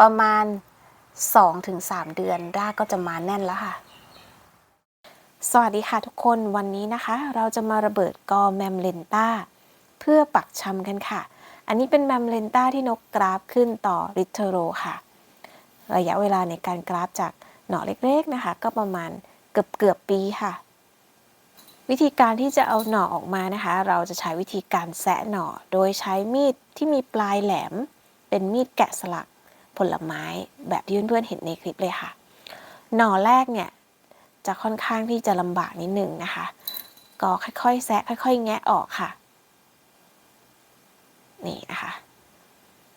ประมาณ 2-3 เดือนรากก็จะมาแน่นแล้วค่ะ สวัสดีค่ะทุกคนวันนี้นะคะ เราจะมาระเบิดกอแมมเลนต้า เพื่อปักชำกันค่ะ อันนี้เป็นแมมเลนต้าที่นกกราฟขึ้นต่อริเทโรค่ะ ระยะเวลาในการกราฟจากหน่อเล็กๆนะคะ ก็ประมาณเกือบเกือบปีค่ะวิธีการที่จะเอาหน่อออกมานะคะ เราจะใช้วิธีการแซะหน่อ โดยใช้มีดที่มีปลายแหลม เป็นมีดแกะสลัก ผลไม้แบบที่เพื่อนๆเห็นในคลิปเลยค่ะ หน่อแรกเนี่ยจะค่อนข้างที่จะลำบากนิดหนึ่งนะคะ ก็ค่อยๆแซะค่อย ๆ แงะออกค่ะ นี่นะคะ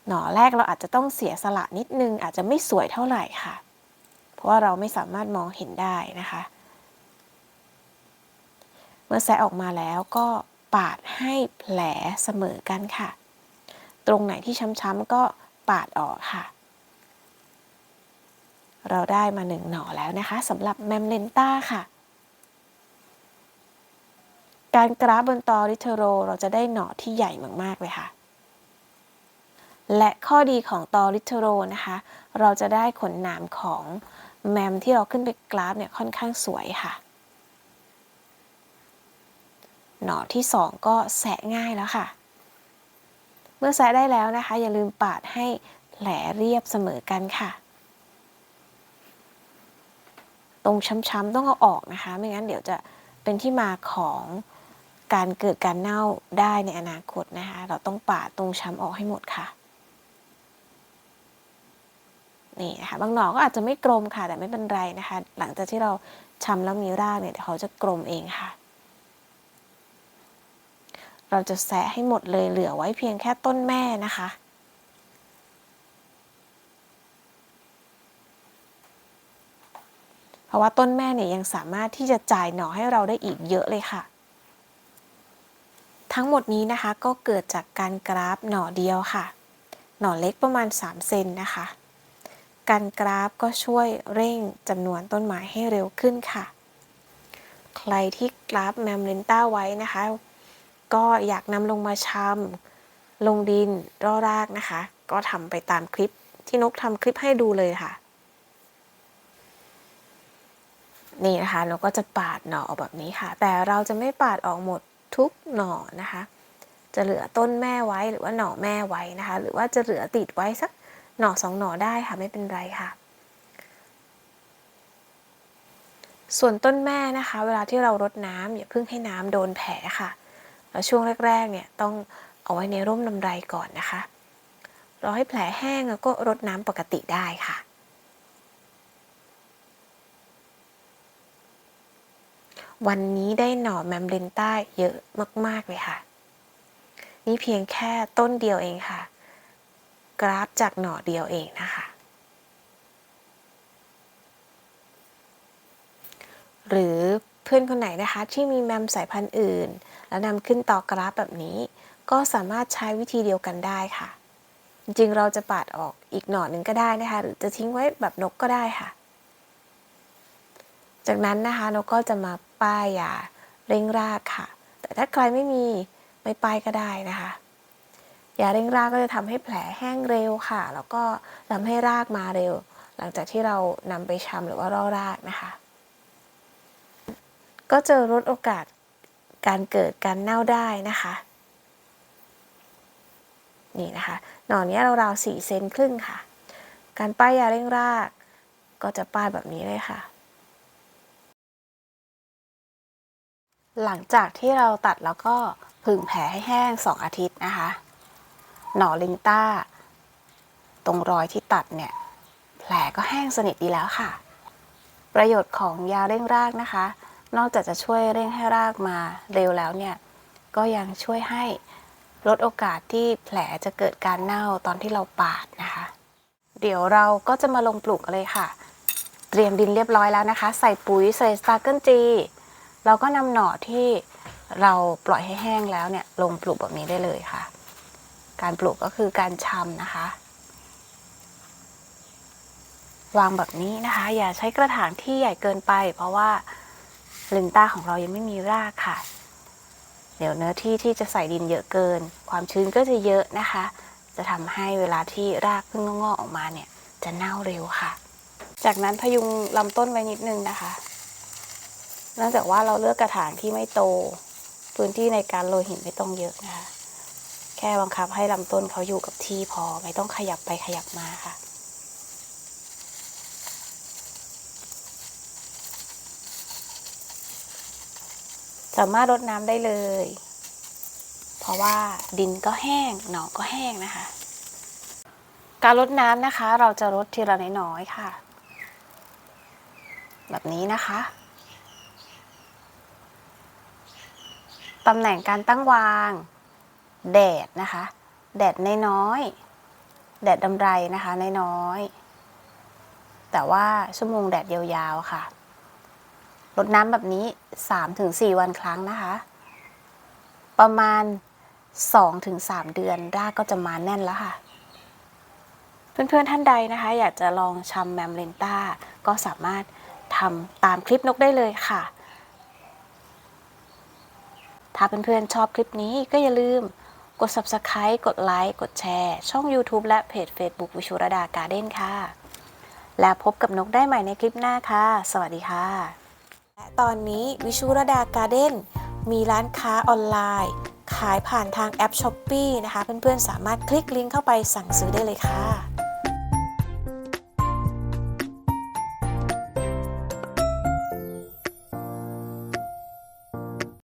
หน่อแรกเราอาจจะต้องเสียสละนิดนึงอาจจะไม่สวยเท่าไหร่ค่ะ เพราะว่าเราไม่สามารถมองเห็นได้นะคะ เมื่อแซะออกมาแล้วก็ปาดให้แผลเสมอกันค่ะ ตรงไหนที่ช้ำๆก็ปาดออกค่ะ เราได้มาหนึ่งหน่อแล้วนะคะสำหรับแมมเลนต้าค่ะ การกราฟบนตอริเทโรเราจะได้หน่อที่ใหญ่มากๆเลยค่ะ และข้อดีของตอริเทโรนะคะ เราจะได้ขนหนามของแมมที่เราขึ้นไปกราฟเนี่ยค่อนข้างสวยค่ะ หน่อที่สองก็แสะง่ายแล้วค่ะ เมื่อแสะได้แล้วนะคะ อย่าลืมปาดให้แผลเรียบเสมอกันค่ะ ตรงช้ำๆต้องเอาออกนะคะ ไม่งั้นเดี๋ยวจะเป็นที่มาของการเกิดการเน่าได้ในอนาคตนะคะ เราต้องปาดตรงช้ำออกให้หมดค่ะ นี่นะคะ บางหน่อก็อาจจะไม่กลมค่ะ แต่ไม่เป็นไรนะคะ หลังจากที่เราช้ำแล้วมีรากเนี่ยเดี๋ยวเขาจะกลมเองค่ะ เราจะแซะให้หมดเลยเหลือไว้เพียงแค่ต้นแม่นะคะ เพ ราะว่าต้นแม่เนี่ยยังสามารถที่จะจ่ายหน่อให้เราได้อีกเยอะเลยค่ะ ทั้งหมดนี้นะคะก็เกิดจากการกราฟหน่อเดียวค่ะ หน่อเล็กประมาณ 3 เซนนะคะ การกราฟก็ช่วยเร่งจำนวนต้นไม้ให้เร็วขึ้นค่ะ ใครที่กราฟแมมเลนต้าไว้นะคะ ก็อยากนำลงมาชำลงดินร่อรากนะคะ ก็ทำไปตามคลิปที่นกทำคลิปให้ดูเลยค่ะ นี่นะคะเราก็จะปาดหน่อออกแบบนี้ค่ะ แต่เราจะไม่ปาดออกหมดทุกหน่อนะคะ จะเหลือต้นแม่ไว้หรือว่าหน่อแม่ไว้นะคะ หรือว่าจะเหลือติดไว้สักหน่อสองหน่อได้ค่ะไม่เป็นไรค่ะ ส่วนต้นแม่นะคะ เวลาที่เรารดน้ำอย่าเพิ่งให้น้ำโดนแผลค่ะแล้วช่วงแรกๆเนี่ยต้องเอาไว้ในร่มลำไรก่อนนะคะรอให้แผลแห้งแล้วก็รดน้ำปกติได้ค่ะ วันนี้ได้หน่อแมมเลนต้าเยอะมาก ๆ เลยค่ะ นี่เพียงแค่ต้นเดียวเองค่ะ กราฟจากหน่อเดียวเองนะคะ หรือเพื่อนคนไหนนะคะที่มีแมมสายพันธุ์อื่น แล้วนำขึ้นต่อกราฟแบบนี้ ก็สามารถใช้วิธีเดียวกันได้ค่ะ จริงๆเราจะปาดออกอีกหน่อหนึ่งก็ได้นะคะ หรือจะทิ้งไว้แบบนกก็ได้ค่ะ จากนั้นนะคะนกก็จะมาป้ายยาเร่งรากค่ะ แต่ถ้าใครไม่มีไม่ป้ายก็ได้นะคะยาเร่งรากก็จะทำให้แผลแห้งเร็วค่ะ แล้วก็ทำให้รากมาเร็ว หลังจากที่เรานำไปชำหรือว่าร่อรากนะคะ ก็จะลดโอกาสการเกิดการเน่าได้นะคะ นี่นะคะหน่อนี้ราวๆสี่เซนครึ่งค่ะ การป้ายยาเร่งรากก็จะป้ายแบบนี้เลยค่ะ หลังจากที่เราตัดแล้วก็ผึ่งแผลให้แห้ง 2 อาทิตย์นะคะ หน่อลิงต้า ตรงรอยที่ตัดเนี่ย แผลก็แห้งสนิทดีแล้วค่ะ ประโยชน์ของยาเร่งรากนะคะ นอกจากจะช่วยเร่งให้รากมาเร็วแล้วเนี่ย ก็ยังช่วยให้ลดโอกาสที่แผลจะเกิดการเน่าตอนที่เราปาดนะคะ เดี๋ยวเราก็จะมาลงปลูกกันเลยค่ะ เตรียมดินเรียบร้อยแล้วนะคะ ใส่ปุ๋ยใส่สตาร์เกิลจี เราก็นำหน่อที่เราปล่อยให้แห้งแล้วเนี่ยลงปลูกแบบนี้ได้เลยค่ะ การปลูกก็คือการชำนะคะ วางแบบนี้นะคะ อย่าใช้กระถางที่ใหญ่เกินไป เพราะว่าลินต้าของเรายังไม่มีรากค่ะ เดี๋ยวเนื้อที่ที่จะใส่ดินเยอะเกิน ความชื้นก็จะเยอะนะคะ จะทำให้เวลาที่รากเพิ่งงอกออกมาเนี่ยจะเน่าเร็วค่ะ จากนั้นพยุงลำต้นไว้นิดนึงนะคะ เนื่องจากว่าเราเลือกกระถางที่ไม่โต พื้นที่ในการโรยหินไม่ต้องเยอะนะคะ แค่บังคับให้ลำต้นเขาอยู่กับที่พอไม่ต้องขยับไปขยับมาค่ะสามารถรดน้ำได้เลย เพราะว่าดินก็แห้งหนองก็แห้งนะคะ การรดน้ำนะคะ เราจะรดทีละน้อยๆค่ะ แบบนี้นะคะ ตำแหน่งการตั้งวาง แดดนะคะ แดดน้อยๆแดดดำไรนะคะน้อยๆแต่ว่าชั่วโมงแดดยาวๆค่ะรดน้ำแบบนี้ 3-4 วันครั้งนะคะ ประมาณ 2-3 เดือนรากก็จะมาแน่นแล้วค่ะ เพื่อนๆท่านใดนะคะ อยากจะลองชำแมมเลนต้าก็สามารถทำตามคลิปนกได้เลยค่ะ ถ้าเพื่อนๆชอบคลิปนี้ก็อย่าลืมกด subscribe กดไลค์ กดแชร์ ช่อง YouTube และเพจ Facebook วิชุรดาการ์เด้นค่ะ แล้วพบกับนกได้ใหม่ในคลิปหน้าค่ะ สวัสดีค่ะ และตอนนี้วิชุรดาการ์เด้นมีร้านค้าออนไลน์ ขายผ่านทางแอป s h อ p e e นะคะ เพื่อนๆ สามารถคลิกลิงก์เข้าไปสั่งซื้อได้เลยค่ะ